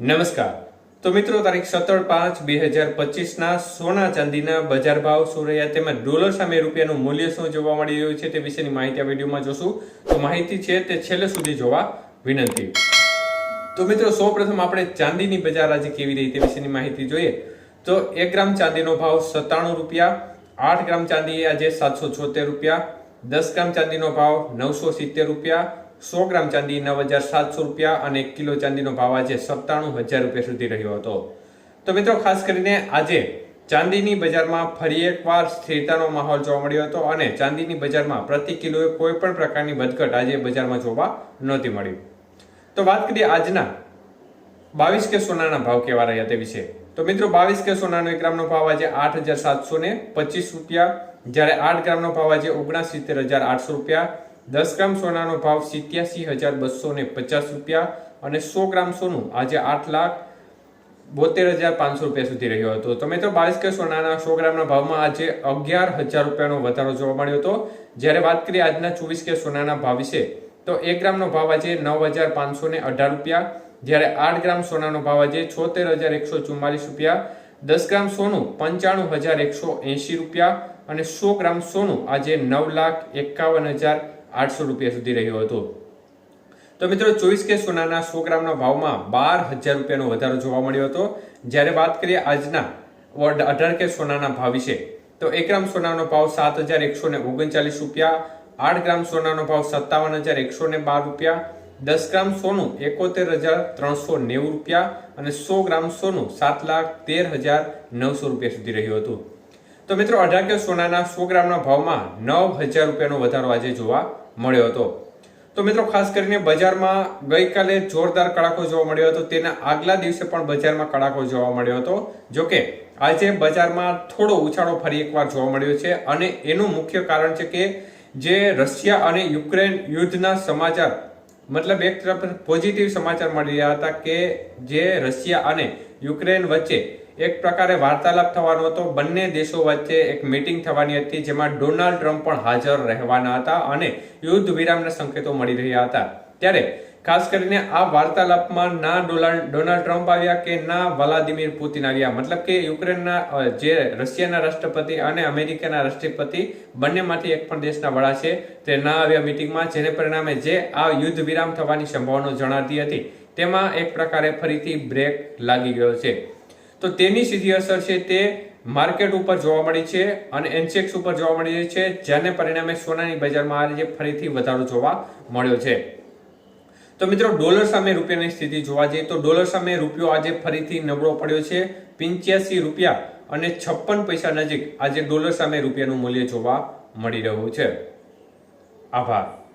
નમસ્કાર. તો મિત્રો, તારીખ સત્તર પાંચ બે હજાર પચીસના સોના ચાંદીના બજાર ભાવ શું રહ્યા તેમજ ડોલર સામે રૂપિયાનું મૂલ્ય શું જોવા મળી રહ્યું છે તે વિશેની માહિતી આ વિડીયોમાં જોશું. તો માહિતી છે તે છેલ્લે સુધી જોવા વિનંતી. તો મિત્રો, સૌપ્રથમ આપણે ચાંદીની બજાર આજે કેવી રહી તે વિશેની માહિતી જોઈએ. તો એક ગ્રામ ચાંદીનો ભાવ સત્તાણું રૂપિયા, આઠ ગ્રામ ચાંદી આજે સાતસો છોતેર રૂપિયા, દસ ગ્રામ ચાંદીનો ભાવ નવસો સિત્તેર રૂપિયા સો ગ્રામ ચાંદી નવ હજાર સાતસો રૂપિયા અને કિલો ચાંદીનો ભાવ આજે સત્તાણું હજાર રૂપિયા સુધી રહ્યો હતો. તો મિત્રો, ખાસ કરીને આજે ચાંદીની બજારમાં ફરી એકવાર સ્થિરતાનો માહોલ જોવા મળ્યો હતો અને ચાંદીની બજારમાં પ્રતિ કિલોએ કોઈ પણ પ્રકારની વધઘટ આજે બજારમાં જોવા નહોતી મળી. તો વાત કરીએ આજના બાવીસ કે સોનાના ભાવ કેવા રહ્યા તે વિશે. તો મિત્રો, બાવીસ કે સોનાનો એક ગ્રામનો ભાવ આજે આઠ હજાર સાતસો ને પચીસ રૂપિયા, જ્યારે આઠ ગ્રામનો ભાવ આજે ઓગણસિત્તેર હજાર આઠસો રૂપિયા દસ ગ્રામ સોનાનો ભાવ સિત્યાસી હજાર બસો ને પચાસ રૂપિયા અને સો ગ્રામ સોનું આજે આઠ લાખ બોતેર હજાર પાંચસો રૂપિયા સુધી રહ્યો હતો. તો મિત્રો, બાવીસ કે સોનાના સો ગ્રામના ભાવમાં આજે અગિયાર હજાર રૂપિયાનો વધારો જોવા મળ્યો હતો. જ્યારે વાત કરીએ આજના ચોવીસ કે સોનાના ભાવ વિશે, તો એક ગ્રામનો ભાવ આજે નવ હજાર પાંચસો ને અઢાર રૂપિયા, જ્યારે આઠ ગ્રામ સોનાનો ભાવ આજે છોતેર હજાર એકસો ચુમ્માલીસ રૂપિયા, દસ ગ્રામ સોનું પંચાણું હજાર એકસો એંશી રૂપિયા અને સો ગ્રામ સોનું આજે નવ લાખ એકાવન હજાર આઠસો રૂપિયા સુધી રહ્યો હતો. તો મિત્રો, ચોવીસ કે સોનાના સો ગ્રામના ભાવમાં બાર હજાર રૂપિયાનો વધારો જોવા મળ્યો હતો. જ્યારે વાત કરીએ આજના અઢાર કે સોનાના ભાવ વિશે, તો એક ગ્રામ સોનાનો ભાવ સાત હજાર એકસો ને ઓગણચાલીસ રૂપિયા, આઠ ગ્રામ સોનાનો ભાવ સત્તાવન હજાર એકસો ને બાર રૂપિયા, દસ ગ્રામ સોનું એકોતેર હજાર ત્રણસો નેવું રૂપિયા અને સો ગ્રામ સોનું સાત લાખ તેર હજાર નવસો રૂપિયા સુધી રહ્યું હતું. તો મિત્રો, અઢાર કે સોનાના સો ગ્રામના ભાવમાં નવ હજાર રૂપિયાનો વધારો આજે જોવા મળ્યો હતો. તો મિત્રો, ખાસ કરીને બજારમાં ગઈકાલે જોરદાર કડાકો જોવા મળ્યો હતો. તેના આગલા દિવસે પણ બજારમાં કડાકો જોવા મળ્યો હતો. જોકે, આજે બજારમાં થોડો ઉછાળો ફરી એકવાર જોવા મળ્યો છે અને એનું મુખ્ય કારણ છે કે, જે રશિયા અને યુક્રેન યુદ્ધના સમાચાર, મતલબ એક તરફ પોઝિટિવ સમાચાર મળી રહ્યા હતા કે, જે રશિયા અને યુક્રેન વચ્ચે એક પ્રકારે વાર્તાલાપ થવાનો હતો. બંને દેશો વચ્ચે એક મીટિંગ થવાની હતી, જેમાં ડોનાલ્ડ ટ્રમ્પ પણ હાજર રહેવાના હતા અને યુદ્ધ વિરામના સંકેતો મળી રહ્યા હતા. ત્યારે ખાસ કરીને આ વાર્તાલાપમાં ના ડોનાલ્ડ ટ્રમ્પ આવ્યા કે ના વ્લાદિમીર પુતિન આવ્યા. મતલબ કે યુક્રેનના જે રશિયાના રાષ્ટ્રપતિ અને અમેરિકાના રાષ્ટ્રપતિ બંનેમાંથી એક પણ દેશના વડા છે, તે ના આવ્યા મિટિંગમાં જેને પરિણામે જે આ યુદ્ધ વિરામ થવાની સંભાવના જણાતી હતી. તેમાં એક પ્રકારે ફરીથી બ્રેક લાગી ગયો છે. તો તેની સીધી અસર છે તે માર્કેટ ઉપર જોવા મળી છે અને એનસેક્સ ઉપર જોવા મળી છે, જેને પરિણામે સોનાની બજારમાં આજે ફરીથી વધારો જોવા મળ્યો છે. તો મિત્રો, ડોલર સામે રૂપિયાની સ્થિતિ જોવા જઈએ તો ડોલર સામે રૂપિયો આજે ફરીથી નબળો પડ્યો છે. પિંચ્યાસી રૂપિયા અને છપ્પન પૈસા નજીક આજે ડોલર સામે રૂપિયાનું મૂલ્ય જોવા મળી રહ્યું છે. આભાર.